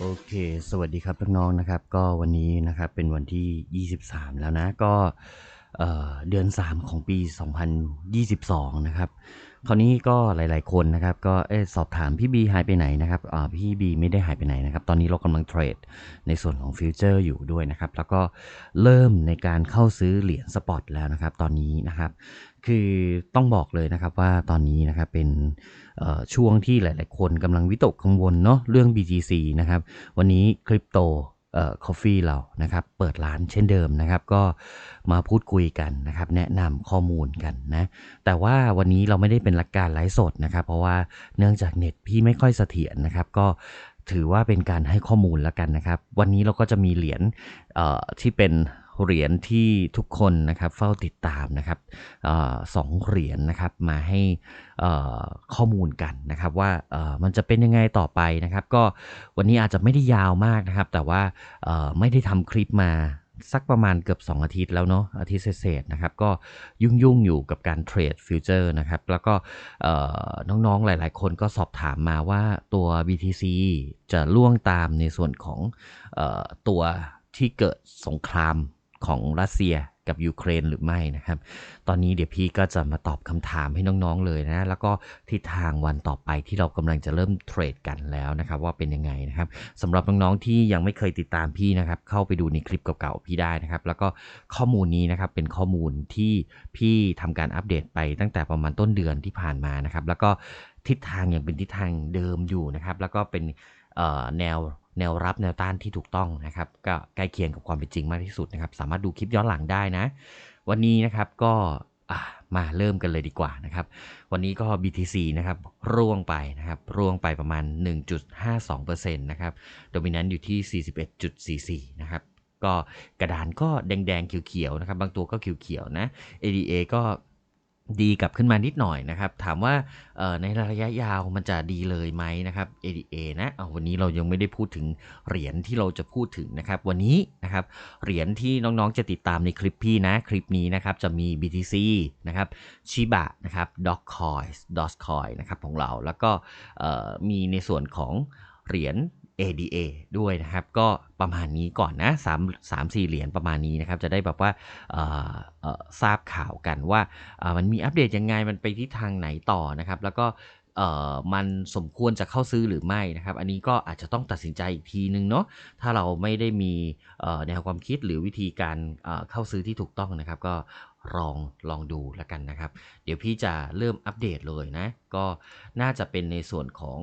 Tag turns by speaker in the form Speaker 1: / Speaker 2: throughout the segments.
Speaker 1: โอเค สวัสดีครับน้องๆนะครับ ก็วันนี้นะครับเป็นวันที่ 23 แล้วนะ ก็เอ่อเดือน 3 ของปี 2022 นะครับ คราวนี้ก็หลาย ๆ คนนะครับ ก็อสอบถามพี่บีหายไปไหนนะครับพี่บีไม่ได้หายไปไหนนะครับ ตอนนี้เรากำลังเทรดในส่วนของฟิวเจอร์อยู่ด้วยนะครับ แล้วก็เริ่มในการเข้าซื้อเหรียญสปอตแล้วนะครับ ตอนนี้นะครับ คือต้องบอกเลยนะครับว่าตอนนี้นะครับเป็นช่วงที่หลาย ๆ คนกำลังวิตกกังวลเนาะเรื่อง BTC นะครับ วันนี้คริปโต เอ่อคอฟฟี่เรานะครับ เปิดร้านเช่นเดิมนะครับ ก็มาพูดคุยกันนะครับ แนะนำข้อมูลกันนะ แต่ว่าวันนี้เราไม่ได้เป็นหลักการไลฟ์สดนะครับ เพราะว่าเนื่องจากเน็ตพี่ไม่ค่อยเสถียรนะครับ ก็ถือว่าเป็นการให้ข้อมูลแล้วกันนะครับ วันนี้เราก็จะมีเหรียญที่เป็น เหรียญที่ทุกคนนะครับเฝ้าติดตามนะครับออสองเหรียญนะครับมาให้ข้อมูลกันนะครับว่ามันจะเป็นยังไงต่อไปนะครับ ก็วันนี้อาจจะไม่ได้ยาวมากนะครับ แต่ว่าไม่ได้ทำคลิปมาสักประมาณเกือบ 2 อาทิตย์แล้วเนาะอาทิตย์เศษนะครับ ก็ยุ่งๆอยู่กับการเทรดฟิวเจอร์นะครับ แล้วก็น้องๆหลายๆ คนก็สอบถามมาว่าตัว BTC จะล่วงตามในส่วนของออตัวที่เกิดสงคราม ของรัสเซียกับยูเครนหรือไม่นะครับ ตอนนี้เดี๋ยวพี่ก็จะมาตอบคำถามให้น้องๆเลยนะ แล้วก็ทิศทางวันต่อไปที่เรากำลังจะเริ่มเทรดกันแล้วนะครับ ว่าเป็นยังไงนะครับสำหรับน้องๆที่ยังไม่เคยติดตามพี่นะครับ เข้าไปดูในคลิปเก่าๆพี่ได้นะครับ แล้วก็ข้อมูลนี้นะครับเป็นข้อมูลที่พี่ทำการอัปเดตไปตั้งแต่ประมาณต้นเดือนที่ผ่านมานะครับ แล้วก็ทิศทางยังเป็นทิศทางเดิมอยู่นะครับ แล้วก็เป็น แนวแนวรับแนวต้านที่ถูกต้องนะครับก็ใกล้เคียงกับความเป็นจริงมากที่สุดนะครับ สามารถดูคลิปย้อนหลังได้นะ วันนี้นะครับก็มาเริ่มกันเลยดีกว่านะครับ วันนี้ก็ BTC นะครับร่วงไปนะครับ ร่วงไปประมาณ 1.52%นะครับโดมินันต์อยู่ที่ 41.44 นะครับก็กระดานก็แดงๆเขียวๆนะครับ บางตัวก็เขียวๆนะ ADA ก็ ดีกลับขึ้นมานิดหน่อยนะครับ ถามว่าในระยะยาวมันจะดีเลยไหมนะครับ ADA นะวันนี้เรายังไม่ได้พูดถึงเหรียญที่เราจะพูดถึงนะครับ วันนี้นะครับเหรียญที่น้องๆจะติดตามในคลิปพี่นะ คลิปนี้นะครับจะมี BTC นะครับชิบะนะครับ Dogecoin Dogecoin นะครับของเรา แล้วก็มีในส่วนของเหรียญ ADA ด้วยนะครับ ก็ประมาณนี้ก่อนนะ3 3 4เหรียญประมาณนี้นะครับ จะได้แบบว่าทราบข่าวกันว่ามันมีอัปเดตยังไงมันไปที่ทางไหนต่อนะครับ แล้วก็มันสมควรจะเข้าซื้อหรือไม่นะครับ อันนี้ก็อาจจะต้องตัดสินใจอีกทีนึงเนาะถ้าเราไม่ได้มีแนวความคิดหรือวิธีการเอ่อเข้าซื้อที่ถูกต้องนะครับ ก็ ลองลองดูแล้วกันนะครับ เดี๋ยวพี่จะเริ่มอัปเดตเลยนะ ก็น่าจะเป็นในส่วนของ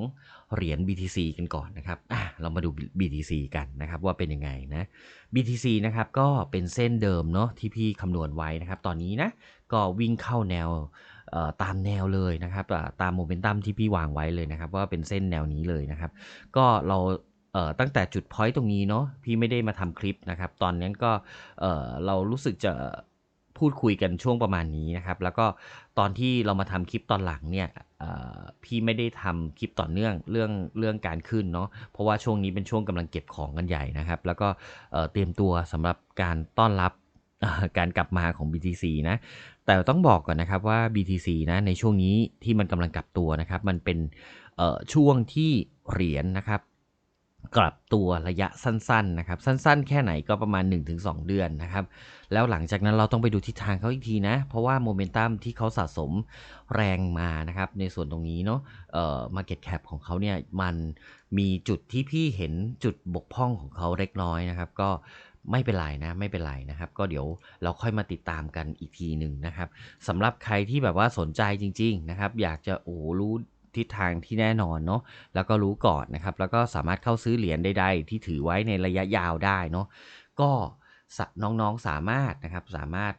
Speaker 1: เหรียญ BTC กันก่อนนะครับอะเรามาดู BTC กันนะครับว่าเป็นยังไงนะ BTC นะครับก็เป็นเส้นเดิมเนาะที่พี่คำนวณไว้นะครับ ตอนนี้นะก็วิ่งเข้าแนวตามแนวเลยนะครับตามโมเมนตัมที่พี่วางไว้เลยนะครับ ว่าเป็นเส้นแนวนี้เลยนะครับ ก็เราเตั้งแต่จุดพอยต์ตรงนี้เนาะพี่ไม่ได้มาทำคลิปนะครับ ตอนนั้นก็เเรารู้สึกจะ พูดคุยกันช่วงประมาณนี้นะครับ แล้วก็ตอนที่เรามาทำคลิปตอนหลังเนี่ยพี่ไม่ได้ทำคลิปต่อเนื่องเรื่องเรื่องการขึ้นเนาะเพราะว่าช่วงนี้เป็นช่วงกำลังเก็บของกันใหญ่นะครับ แล้วก็เตรียมตัวสำหรับการต้อนรับการกลับมาของ BTC นะ แต่ต้องบอกก่อนนะครับว่า BTC นะในช่วงนี้ที่มันกำลังกลับตัวนะครับ มันเป็นช่วงที่เหรียญนะครับ กลับตัวระยะสั้นๆนะครับสั้นๆ แค่ไหนก็ประมาณ 1-2 เดือนนะครับแล้วหลังจากนั้นเราต้องไปดูทิศทางเขาอีกทีนะ เพราะว่าโมเมนตัมที่เขาสะสมแรงมานะครับในส่วนตรงนี้เนาะเอ่อ market cap ของเขาเนี่ยมันมีจุดที่พี่เห็นจุดบกพร่องของเขาเล็กน้อยนะครับ ก็ไม่เป็นไรนะไม่เป็นไรนะครับ ก็เดี๋ยวเราค่อยมาติดตามกันอีกทีหนึ่งนะครับสำหรับใครที่แบบว่าสนใจจริง ๆนะครับ อยากจะโอ้รู้ ทิศทางที่แน่นอนเนาะแล้วก็รู้ก่อนนะครับ แล้วก็สามารถเข้าซื้อเหรียญใดๆที่ถือไว้ในระยะยาวได้เนาะก็น้องๆสามารถนะครับสามารถ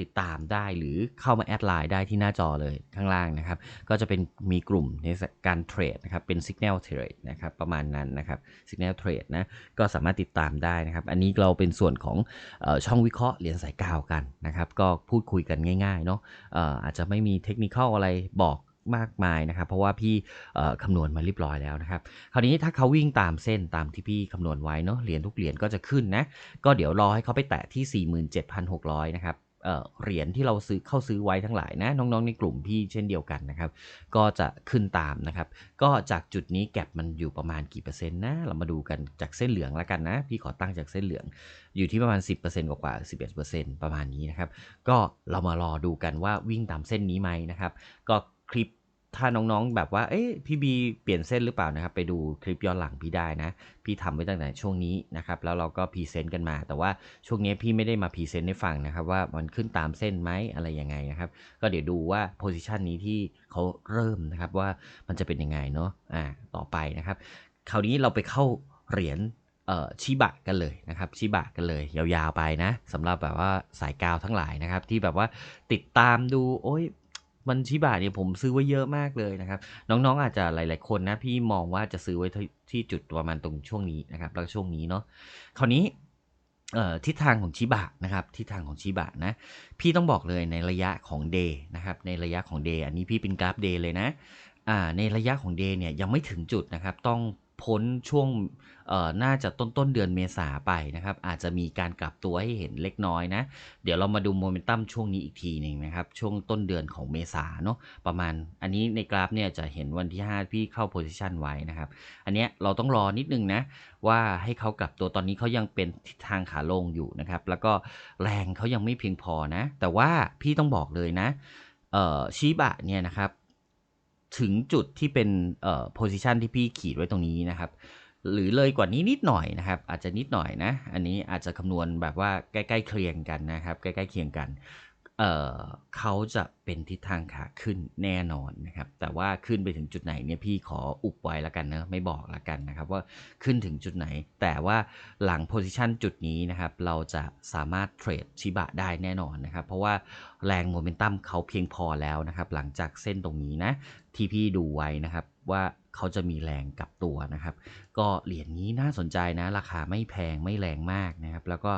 Speaker 1: ติดตามได้หรือเข้ามาแอดไลน์ได้ที่หน้าจอเลยข้างล่างนะครับ ก็จะเป็นมีกลุ่มในการเทรดนะครับ เป็น Signal Trade นะครับ ประมาณนั้นนะครับ Signal Trade นะ ก็สามารถติดตามได้นะครับ อันนี้เราเป็นส่วนของออช่องวิเคราะห์เหรียญสายกาวกันนะครับ ก็พูดคุยกันง่ายๆเนาะอออาจจะไม่มีเทคนิคอะไรบอก มากมายนะครับ เพราะว่าพี่คำนวณมาเรียบร้อยแล้วนะครับ คราวนี้ถ้าเขาวิ่งตามเส้นตามที่พี่คำนวณไว้เนาะเหรียญทุกเหรียญก็จะขึ้นนะก็เดี๋ยวรอให้เขาไปแตะที่ 47,600 นะครับเอ่อเหรียญที่เราซื้อเข้าซื้อไว้ทั้งหลายนะน้องๆในกลุ่มพี่เช่นเดียวกันนะครับ ก็จะขึ้นตามนะครับ ก็จากจุดนี้แก็บมันอยู่ประมาณกี่เปอร์เซ็นต์นะเรามาดูกันจากเส้นเหลืองแล้วกันนะ พี่ขอตั้งจากเส้นเหลือง อยู่ที่ประมาณ 10%กว่ากว่า11%ประมาณนี้นะครับ ก็เรามารอดูกันว่าวิ่งตามเส้นนี้ไหมนะครับ ก็ คลิปถ้าน้องๆ แบบว่า เอ๊ะพี่บีเปลี่ยนเส้นหรือเปล่านะครับ ไปดูคลิปย้อนหลังพี่ได้นะ พี่ทำไว้ตั้งแต่ช่วงนี้นะครับ แล้วเราก็พรีเซนต์กันมา แต่ว่าช่วงนี้พี่ไม่ได้มาพรีเซนต์ให้ฟังนะครับ ว่ามันขึ้นตามเส้นไหมอะไรยังไงนะครับ ก็เดี๋ยวดูว่าโพซิชันนี้ที่เขาเริ่มนะครับว่ามันจะเป็นยังไงเนาะ อ่า ต่อไปนะครับ คราวนี้เราไปเข้าเหรียญเอ่อชิบะกันเลยนะครับชิบะกันเลย ยาวๆไปนะสำหรับแบบว่าสายกาวทั้งหลายนะครับ ที่แบบว่าติดตามดูโอ้ย มันชิบะเนี่ยผมซื้อไว้เยอะมากเลยนะครับ น้องๆอาจจะหลาย ๆ คนนะ พี่มองว่าจะซื้อไว้ที่จุดประมาณตรงช่วงนี้นะครับ แล้วช่วงนี้เนาะคราวนี้เอ่อทิศทางของชิบะนะครับทิศทางของชิบะนะ พี่ต้องบอกเลยในระยะของ day นะครับในระยะของ day อันนี้พี่เป็นกราฟ day เลยนะอ่าในระยะของ day เนี่ยยังไม่ถึงจุดนะครับ ต้อง พ้นช่วงน่าจะต้นต้นเดือนเมษาไปนะครับ อาจจะมีการกลับตัวให้เห็นเล็กน้อยนะ เดี๋ยวเรามาดูโมเมนตัมช่วงนี้อีกทีหนึ่งนะครับ ช่วงต้นเดือนของเมษาเนาะประมาณอันนี้ในกราฟเนี่ยจะเห็นวันที่ 5 พี่เข้าโพซิชันไว้นะครับ อันเนี้ยเราต้องรอนิดนึงนะ ว่าให้เขากลับตัวตอนนี้เขายังเป็นทิศทางขาลงอยู่นะครับ แล้วก็แรงเขายังไม่เพียงพอนะ แต่ว่าพี่ต้องบอกเลยนะชิบะเนี่ยนะครับ ถึงจุดที่เป็นเอ่อโพซิชันที่พี่ขีดไว้ตรงนี้นะครับ หรือเลยกว่านี้นิดหน่อยนะครับ อาจจะนิดหน่อยนะ อันนี้อาจจะคำนวณแบบว่าใกล้ๆเคียงกันนะครับ ใกล้ๆเคียงกันเอ่อเขาจะเป็นทิศทางขาขึ้นแน่นอนนะครับ แต่ว่าขึ้นไปถึงจุดไหนเนี่ยพี่ขออุบไว้ล้วกันนะไม่บอกล้วกันนะครับ ว่าขึ้นถึงจุดไหน แต่ว่าหลังโพซิชันจุดนี้นะครับ เราจะสามารถเทรดชิบะได้แน่นอนนะครับ เพราะว่า แรงโมเมนตัมเขาเพียงพอแล้วนะครับ หลังจากเส้นตรงนี้นะ ที่พี่ดูไว้นะครับว่าเขาจะมีแรงกับตัวนะครับ ก็เหรียญนี้น่าสนใจนะ ราคาไม่แพงไม่แรงมากนะครับ แล้วก็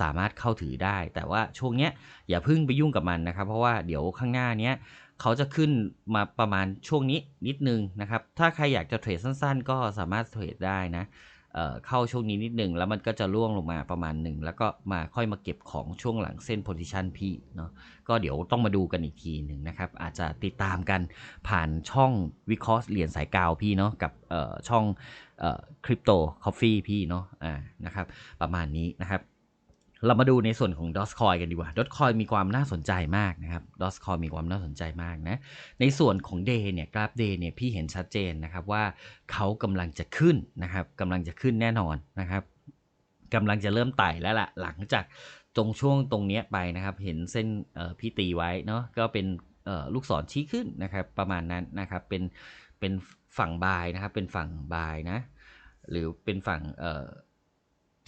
Speaker 1: สามารถเข้าถือได้ แต่ว่าช่วงเนี้ยอย่าเพิ่งไปยุ่งกับมันนะครับ เพราะว่าเดี๋ยวข้างหน้าเนี้ยเขาจะขึ้นมาประมาณช่วงนี้นิดนึงนะครับ ถ้าใครอยากจะเทรดสั้นๆ ก็สามารถเทรดได้นะ เข้าช่วงนี้นิดหนึ่งแล้วมันก็จะร่วงลงมาประมาณหนึ่งแล้วก็มาค่อยมาเก็บของช่วงหลังเส้นโพซิชันพี่เนาะก็เดี๋ยวต้องมาดูกันอีกทีหนึ่งนะครับ อาจจะติดตามกันผ่านช่องวิเคราะห์เหรียญสายกาวพี่เนาะกับช่องคริปโตคอฟฟี่พี่เนาะนะครับประมาณนี้นะครับ เรามาดูในส่วนของ d o s c o i กันดีกว่า d o s c o i มีความน่าสนใจมากนะครับ d o s c o i มีความน่าสนใจมากนะ ในส่วนของ Day เนี่ยกราฟ Day เนี่ยพี่เห็นชัดเจนนะครับว่าเขากำลังจะขึ้นนะครับกำลังจะขึ้นแน่นอนนะครับกำลังจะเริ่มไต่แล้วล่ะหลังจากตรงช่วงตรงเนี้ยไปนะครับ เห็นเส้นพี่ตีไว้เนาะก็เป็นลูกศรชี้ขึ้นนะครับ ประมาณนั้นนะครับเป็นเป็นฝั่งบายนะครับ เป็นฝั่งบายนะ หรือเป็นฝั่งเอ่อ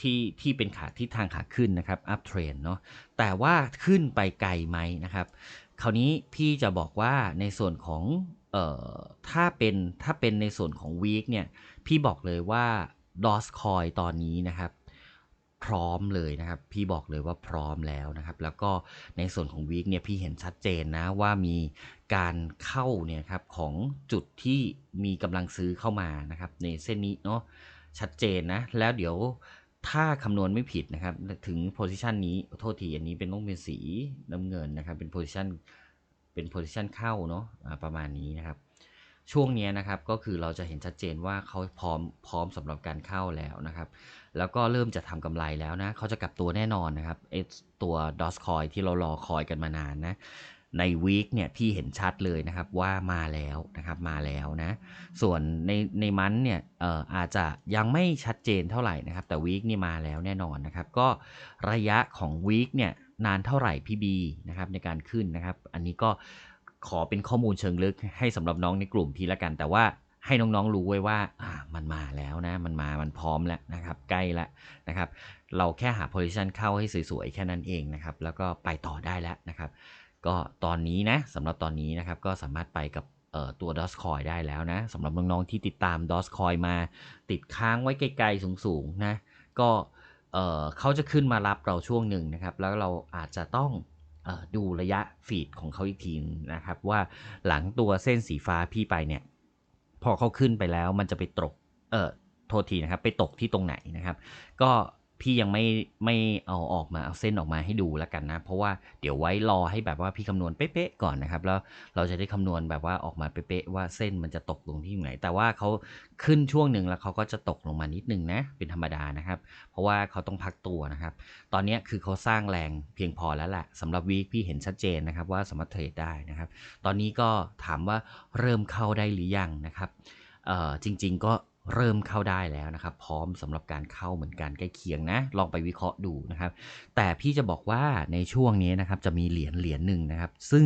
Speaker 1: ที่ที่เป็นขาที่ทางขาขึ้นนะครับ up trend เนาะแต่ว่าขึ้นไปไกลไหมนะครับ คราวนี้พี่จะบอกว่าในส่วนของเอ่อถ้าเป็นถ้าเป็นในส่วนของ week เนี่ยพี่บอกเลยว่า DOS coin ตอนนี้นะครับ พร้อมเลยนะครับ พี่บอกเลยว่าพร้อมแล้วนะครับ แล้วก็ในส่วนของ week เนี่ยพี่เห็นชัดเจนนะว่ามีการเข้าเนี่ยครับของจุดที่มีกำลังซื้อเข้ามานะครับ ในเส้นนี้เนาะชัดเจนนะ แล้วเดี๋ยว ถ้าคำนวณไม่ผิดนะครับ ถึง position นี้โทษทีอันนี้เป็นต้องเป็นสีน้ำเงินนะครับ เป็น position เป็น position เข้าเนาะประมาณนี้นะครับ ช่วงนี้นะครับก็คือเราจะเห็นชัดเจนว่าเขาพร้อมพร้อมสำหรับการเข้าแล้วนะครับ แล้วก็เริ่มจะทำกำไรแล้วนะเขาจะกลับตัวแน่นอนนะครับไอตัว d o s c o i n ที่เรารอคอยกันมานานนะ ในวีคเนี่ยพี่เห็นชัดเลยนะครับว่ามาแล้วนะครับมาแล้วนะ ส่วนในในมันเนี่ยเอ่ออาจจะยังไม่ชัดเจนเท่าไหร่นะครับ แต่วีคนี่มาแล้วแน่นอนนะครับ ก็ระยะของวีคเนี่ยนานเท่าไหร่พี่บีนะครับในการขึ้นนะครับ อันนี้ก็ขอเป็นข้อมูลเชิงลึกให้สำหรับน้องในกลุ่มพี่ละกัน แต่ว่าให้น้องๆรู้ไว้ว่าอ่ามันมาแล้วนะ มันมา มันพร้อมแล้วนะครับ ใกล้แล้วนะครับ เราแค่หา position เข้าให้สวยๆ แค่นั้นเองนะครับ แล้วก็ไปต่อได้แล้วนะครับ ก็ตอนนี้นะสำหรับตอนนี้นะครับก็สามารถไปกับตัว d o s c o i n ได้แล้วนะสำหรับน้องๆที่ติดตาม d o s c o i n มาติดค้างไว้ไกลๆสูงๆนะก็เอ่อเขาจะขึ้นมารับเราช่วงหนึ่งนะครับ แล้วเราอาจจะต้องออดูระยะฟีดของเขาอีกทีนะครับ ว่าหลังตัวเส้นสีฟ้าพี่ไปเนี่ย พอเขาขึ้นไปแล้วมันจะไปตกเออโทษทีนะครับ ไปตกที่ตรงไหนนะครับ ก็ พี่ยังไม่ไม่เอาออกมาเอาเส้นออกมาให้ดูแล้วกันนะ เพราะว่าเดี๋ยวไว้รอให้แบบว่าพี่คำนวณเป๊ะๆก่อนนะครับ แล้วเราจะได้คำนวณแบบว่าออกมาเป๊ะๆว่าเส้นมันจะตกลงที่ไหน แต่ว่าเขาขึ้นช่วงหนึ่งแล้วเขาก็จะตกลงมานิดนึงนะเป็นธรรมดานะครับ เพราะว่าเขาต้องพักตัวนะครับ ตอนนี้คือเขาสร้างแรงเพียงพอแล้วแหละสำหรับวีคพี่เห็นชัดเจนนะครับว่าสามารถเทรดได้นะครับ ตอนนี้ก็ถามว่าเริ่มเข้าได้หรือยังนะครับจริง ๆ ก็ เริ่มเข้าได้แล้วนะครับ พร้อมสำหรับการเข้าเหมือนกันใกล้เคียงนะ ลองไปวิเคราะห์ดูนะครับ แต่พี่จะบอกว่าในช่วงนี้นะครับจะมีเหรียญเหรียญหนึ่งนะครับ ซึ่ง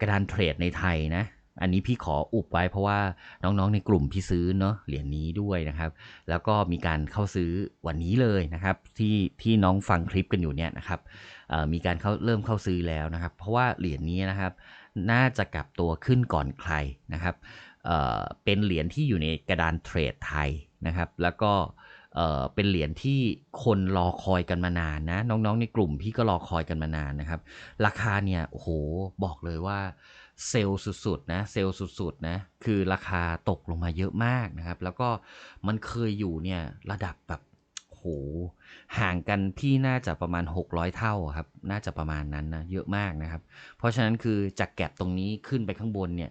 Speaker 1: กระดานเทรดในไทยนะอันนี้พี่ขออุบไว้เพราะว่าน้องๆในกลุ่มพี่ซื้อเนาะเหรียญนี้ด้วยนะครับ แล้วก็มีการเข้าซื้อวันนี้เลยนะครับ ที่ที่น้องฟังคลิปกันอยู่เนี่ยนะครับมีการเข้าเริ่มเข้าซื้อแล้วนะครับ เพราะว่าเหรียญนี้นะครับ น่าจะกลับตัวขึ้นก่อนใครนะครับ เป็นเหรียญที่อยู่ในกระดานเทรดไทยนะครับ แล้วก็เป็นเหรียญที่คนรอคอยกันมานานนะ น้องๆในกลุ่มพี่ก็รอคอยกันมานานนะครับ ราคาเนี่ยโอ้โหบอกเลยว่าเซลล์สุดๆนะเซลล์สุดๆนะคือราคาตกลงมาเยอะมากนะครับ แล้วก็มันเคยอยู่เนี่ยระดับแบบโหห่างกันพี่น่าจะประมาณ 600 เท่าครับ น่าจะประมาณนั้นนะเยอะมากนะครับ เพราะฉะนั้นคือจากแก็บตรงนี้ขึ้นไปข้างบนเนี่ย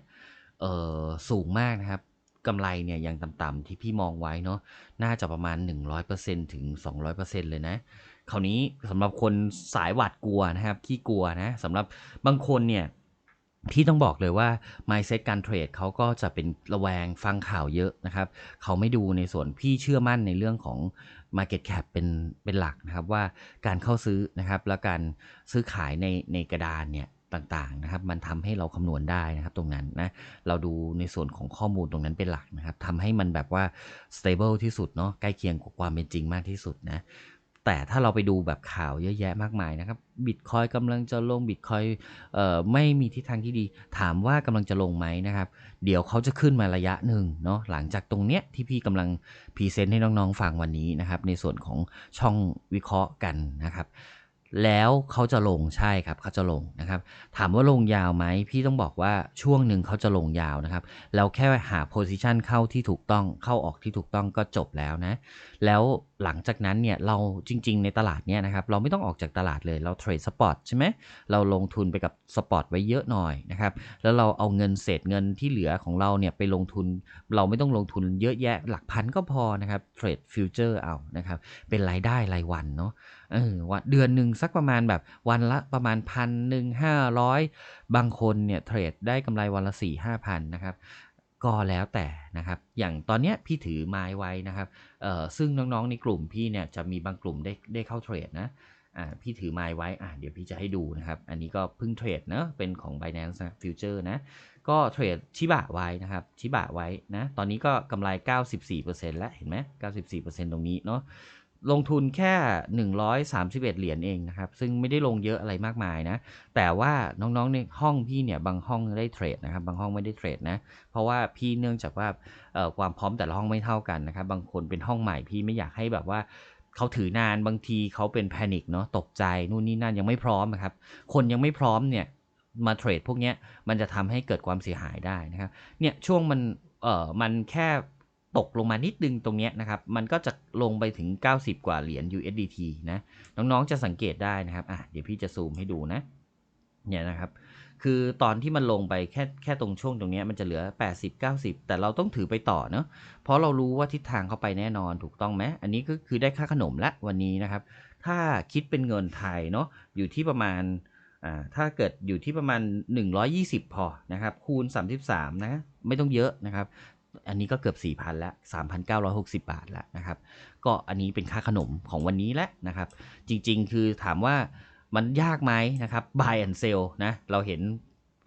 Speaker 1: เออสูงมากนะครับกำไรเนี่ยยังต่ำๆที่พี่มองไว้เนาะน่าจะประมาณ 100%ถึง 200%เลยนะคราวนี้สำหรับคนสายหวาดกลัวนะครับขี้กลัวนะสำหรับบางคนเนี่ยพี่ต้องบอกเลยว่า mindset การเทรดเขาก็จะเป็นระแวงฟังข่าวเยอะนะครับเขาไม่ดูในส่วนพี่เชื่อมั่นในเรื่องของ Market Cap เป็นเป็นหลักนะครับว่าการเข้าซื้อนะครับ แล้วการซื้อขายในในกระดานเนี่ย ต่างๆนะครับ มันทำให้เราคำนวณได้นะครับ ตรงนั้นนะเราดูในส่วนของข้อมูลตรงนั้นเป็นหลักนะครับทำให้มันแบบว่า stable ที่สุดเนาะใกล้เคียงกับความเป็นจริงมากที่สุดนะแต่ถ้าเราไปดูแบบข่าวเยอะแยะมากมายนะครับบิตคอยกำลังจะลงบิตคอยเอ่อไม่มีทิศทางที่ดี ถามว่ากำลังจะลงไหมนะครับ เดี๋ยวเขาจะขึ้นมาระยะหนึ่งเนาะหลังจากตรงเนี้ยที่พี่กำลังพรีเซนต์ให้น้องๆฟังวันนี้นะครับ ในส่วนของช่องวิเคราะห์กันนะครับ แล้วเขาจะลงใช่ครับเขาจะลงนะครับ ถามว่าลงยาวไหมพี่ต้องบอกว่าช่วงหนึ่งเขาจะลงยาวนะครับแล้วแค่หาโพซิชันเข้าที่ถูกต้องเข้าออกที่ถูกต้องก็จบแล้วนะ แล้วหลังจากนั้นเนี่ยเราจริง ๆ ในตลาดเนี่ยนะครับเราไม่ต้องออกจากตลาดเลยเราเทรดสปอตใช่ไหมเราลงทุนไปกับสปอตไว้เยอะหน่อยนะครับแล้วเราเอาเงินเศษเงินที่เหลือของเราเนี่ยไปลงทุน เราไม่ต้องลงทุนเยอะแยะหลักพันก็พอนะครับเทรดฟิวเจอร์เอานะครับเป็นรายได้รายวันเนาะเออวันเดือนหนึ่งสักประมาณแบบวันละประมาณพันหนึ่งห้าร้อยบางคนเนี่ยเทรดได้กำไรวันละสี่ห้าพันนะครับ ก็แล้วแต่นะครับ อย่างตอนเนี้ยพี่ถือไม้ไว้นะครับเอ่อซึ่งน้องๆในกลุ่มพี่เนี่ยจะมีบางกลุ่มได้ได้เข้าเทรดนะอ่าพี่ถือไม้ไว้อ่าเดี๋ยวพี่จะให้ดูนะครับ อันนี้ก็เพิ่งเทรดเนะเป็นของ Binance นะ Future นะ ก็เทรดชิบะไว้นะครับชิบะไว้นะ ตอนนี้ก็กำไร 94%แล้วเห็นไหม94%ตรงนี้เนาะ ลงทุนแค่ 131 เหรียญเองนะครับ ซึ่งไม่ได้ลงเยอะอะไรมากมายนะ แต่ว่าน้องๆในห้องพี่เนี่ยบางห้องได้เทรดนะครับ บางห้องไม่ได้เทรดนะ เพราะว่าพี่เนื่องจากว่าความพร้อมแต่ละห้องไม่เท่ากันนะครับ บางคนเป็นห้องใหม่พี่ไม่อยากให้แบบว่าเขาถือนานบางทีเขาเป็นแพนิคเนาะตกใจนู่นนี่นั่นยังไม่พร้อมนะครับ คนยังไม่พร้อมเนี่ยมาเทรดพวกนี้มันจะทำให้เกิดความเสียหายได้นะครับ เนี่ยช่วงมันเออมันแค่ ตกลงมานิดนึงตรงนี้นะครับ มันก็จะลงไปถึง 90 กว่าเหรียญ USDT นะ น้องๆจะสังเกตได้นะครับ อะ เดี๋ยวพี่จะซูมให้ดูนะ เนี่ยนะครับ คือตอนที่มันลงไปแค่แค่ตรงช่วงตรงนี้มันจะเหลือ 80 90 แต่เราต้องถือไปต่อเนาะ เพราะเรารู้ว่าทิศทางเข้าไปแน่นอนถูกต้องไหม อันนี้ก็คือได้ค่าขนมละวันนี้นะครับ ถ้าคิดเป็นเงินไทยเนาะ อยู่ที่ประมาณอ่าถ้าเกิดอยู่ที่ประมาณ 120 พอนะครับ คูณ 33 นะ ไม่ต้องเยอะนะครับ อันนี้ก็เกือบ 4,000แล้ว3,960 บาทแล้วนะครับ ก็อันนี้เป็นค่าขนมของวันนี้แล้วนะครับ จริงๆ คือถามว่ามันยากไหมนะครับ buy and sell นะ เราเห็น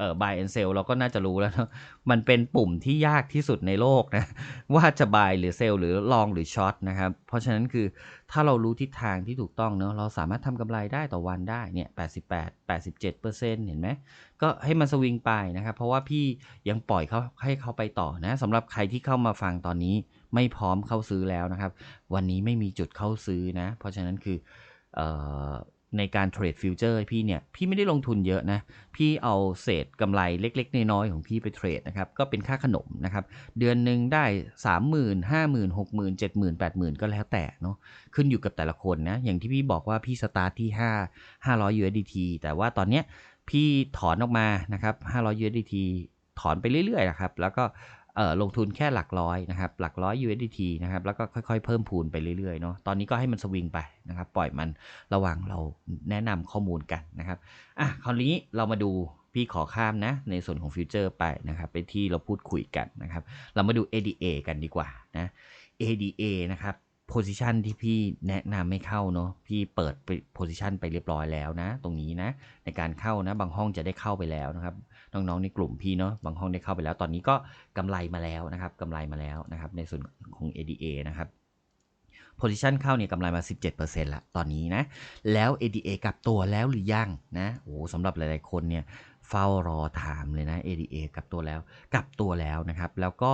Speaker 1: เอ่อ buy and sell เราก็น่าจะรู้แล้วนะมันเป็นปุ่มที่ยากที่สุดในโลกนะ ว่าจะ buy หรือ sell หรือ long หรือ short นะครับ เพราะฉะนั้นคือถ้าเรารู้ทิศทางที่ถูกต้องเนอะเราสามารถทำกำไรได้ต่อวันได้เนี่ย88 87เปอร์เซ็นต์เห็นไหม ก็ให้มันสวิงไปนะครับ เพราะว่าพี่ยังปล่อยเขาให้เขาไปต่อนะสำหรับใครที่เข้ามาฟังตอนนี้ไม่พร้อมเข้าซื้อแล้วนะครับ วันนี้ไม่มีจุดเข้าซื้อนะ เพราะฉะนั้นคือเออ
Speaker 2: ในการเทรดฟิวเจอร์พี่เนี่ย พี่ไม่ได้ลงทุนเยอะนะ พี่เอาเศษกำไรเล็กๆ น้อยๆ ของพี่ไปเทรดนะครับ ก็เป็นค่าขนมนะครับ เดือนหนึ่งได้ 30,000 50,000 60,000 70,000 8 0 0 0 ก็แล้วแต่เนาะขึ้นอยู่กับแต่ละคนนะ อย่างที่พี่บอกว่าพี่สตาร์ทที่ 5 500 USDT แต่ว่าตอนเนี้ยพี่ถอนออกมานะครับ500 USDT ถอนไปเรื่อยๆนะครับ แล้วก็ ออลงทุนแค่หลักร้อยนะครับหลักร้อย USDT นะครับแล้วก็ค่อยๆเพิ่มพูนไปเรื่อยๆเนาะตอนนี้ก็ให้มันสวิงไปนะครับปล่อยมันระหว่างเราแนะนำข้อมูลกันนะครับอะคราวนี้เรามาดูพี่ขอข้ามนะในส่วนของฟิวเจอร์ไปนะครับไปที่เราพูดคุยกันนะครับเรามาดู ADA กันดีกว่านะ ADA นะครับ position ที่พี่แนะนำไม่เข้าเนาะพี่เปิด position ไปเรียบร้อยแล้วนะ ตรงนี้นะในการเข้านะบางห้องจะได้เข้าไปแล้วนะครับ น้องๆในกลุ่มพี่เนาะบางห้องได้เข้าไปแล้ว ตอนนี้ก็กำไรมาแล้วนะครับกำไรมาแล้วนะครับในส่วนของ ADA นะครับ position เข้าเนี่ยกำไรมา 17%ละตอนนี้นะ แล้ว ADA กลับตัวแล้วหรือยังนะโอ้สำหรับหลายๆคนเนี่ยเฝ้ารอถามเลยนะ ADA กลับตัวแล้ว กลับตัวแล้วนะครับ แล้วก็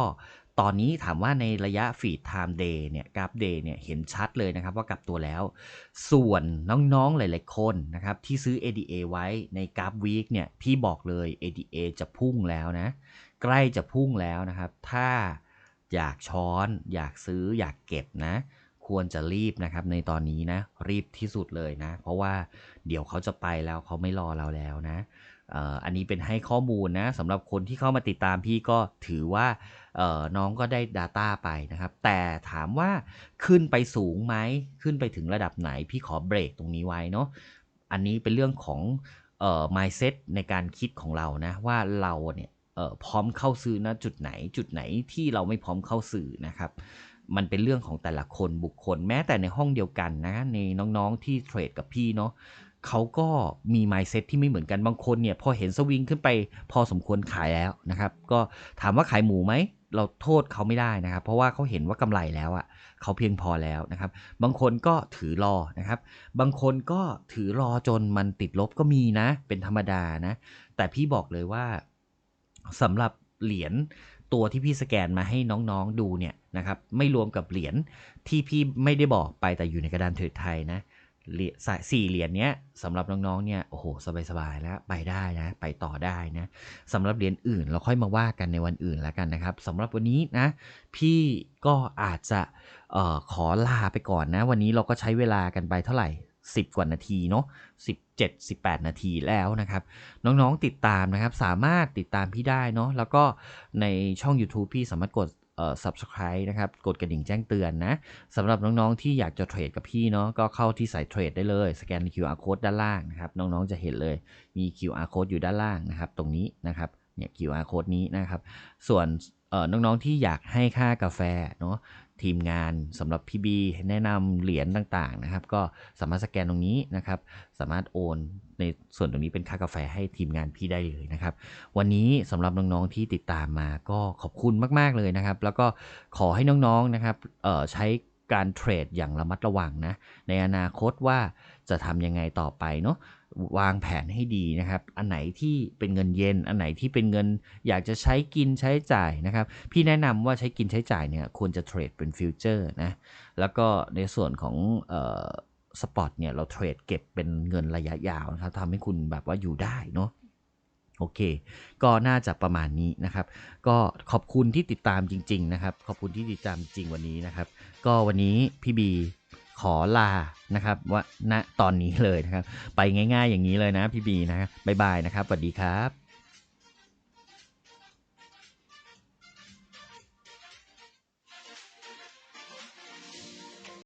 Speaker 2: ตอนนี้ถามว่าในระยะฟีดไทม์เดย์เนี่ยกราฟเดย์เนี่ยเห็นชัดเลยนะครับว่ากลับตัวแล้ว ส่วนน้องๆหลายๆคนนะครับที่ซื้อ ADA ไว้ในกราฟวีคเนี่ยพี่บอกเลย ADA จะพุ่งแล้วนะ ใกล้จะพุ่งแล้วนะครับ ถ้าอยากช้อนอยากซื้ออยากเก็บนะ ควรจะรีบนะครับในตอนนี้นะ รีบที่สุดเลยนะ เพราะว่าเดี๋ยวเขาจะไปแล้วเขาไม่รอเราแล้วนะอันนี้เป็นให้ข้อมูลนะสำหรับคนที่เข้ามาติดตามพี่ก็ถือว่า น้องก็ได้ Data ไปนะครับ แต่ถามว่าขึ้นไปสูงไหมขึ้นไปถึงระดับไหน พี่ขอเบรกตรงนี้ไว้เนาะอันนี้เป็นเรื่องของเอ่อ mindset ในการคิดของเรานะ ว่าเราเนี่ยเอ่อพร้อมเข้าซื้อนะจุดไหน จุดไหนที่เราไม่พร้อมเข้าซื้อนะครับ มันเป็นเรื่องของแต่ละคนบุคคล แม้แต่ในห้องเดียวกันนะในน้องๆที่เทรดกับพี่เนาะเขาก็มี mindset ที่ไม่เหมือนกันบางคนเนี่ย พอเห็นสวิงขึ้นไปพอสมควรขายแล้วนะครับ ก็ถามว่าขายหมูไหม เราโทษเขาไม่ได้นะครับ เพราะว่าเขาเห็นว่ากำไรแล้วอะ่ะเขาเพียงพอแล้วนะครับ บางคนก็ถือรอนะครับ บางคนก็ถือรอจนมันติดลบก็มีนะ เป็นธรรมดานะ แต่พี่บอกเลยว่าสำหรับเหรียญตัวที่พี่สแกนมาให้น้องๆดูเนี่ยนะครับ ไม่รวมกับเหรียญที่พี่ไม่ได้บอกไปแต่อยู่ในกระดานเทรดไทยนะ สายสี่เหรียญเนี้ยสำหรับน้องๆเนี่ยโอ้โหสบายๆแล้วไปได้นะไปต่อได้นะสำหรับเหรียญอื่นเราค่อยมาว่ากันในวันอื่นแล้วกันนะครับสำหรับวันนี้นะพี่ก็อาจจะเอ่อขอลาไปก่อนนะ วันนี้เราก็ใช้เวลากันไปเท่าไหร่ 10 กว่านาทีเนาะ17 18 นาทีแล้วนะครับ น้องๆติดตามนะครับ สามารถติดตามพี่ได้เนาะแล้วก็ในช่อง YouTube พี่สามารถกด subscribe นะครับ กดกระดิ่งแจ้งเตือนนะสำหรับน้องๆที่อยากจะเทรดกับพี่เนาะก็เข้าที่สายเทรดได้เลย สแกน QR code ด้านล่างนะครับ น้องๆจะเห็นเลยมี QR code อยู่ด้านล่างนะครับ ตรงนี้นะครับเนี่ย QR code นี้นะครับ ส่วน น้องๆที่อยากให้ค่ากาแฟเนาะทีมงานสำหรับพี่บีแนะนำเหรียญต่างๆนะครับ ก็สามารถสแกนตรงนี้นะครับ สามารถโอนในส่วนตรงนี้เป็นค่ากาแฟให้ทีมงานพี่ได้เลยนะครับ วันนี้สำหรับน้องๆที่ติดตามมาก็ขอบคุณมากๆเลยนะครับ แล้วก็ขอให้น้องๆนะครับใช้การเทรดอย่างระมัดระวังนะในอนาคตว่าจะทำยังไงต่อไปเนาะ วางแผนให้ดีนะครับ อันไหนที่เป็นเงินเย็น อันไหนที่เป็นเงินอยากจะใช้กินใช้จ่ายนะครับ พี่แนะนำว่าใช้กินใช้จ่ายเนี่ยควรจะเทรดเป็นฟิวเจอร์นะ แล้วก็ในส่วนของเอ่อสปอตเนี่ยเราเทรดเก็บเป็นเงินระยะยาวนะครับทำให้คุณแบบว่าอยู่ได้เนาะโอเค ก็น่าจะประมาณนี้นะครับ ก็ขอบคุณที่ติดตามจริง ๆ นะครับ ขอบคุณที่ติดตามจริงวันนี้นะครับ ก็วันนี้พี่บี ขอลานะครับว่าณตอนนี้เลยนะครับ ไปง่าย ๆ อย่างนี้เลยนะพี่บีนะบ๊ายบายนะครับสวัสดีครับ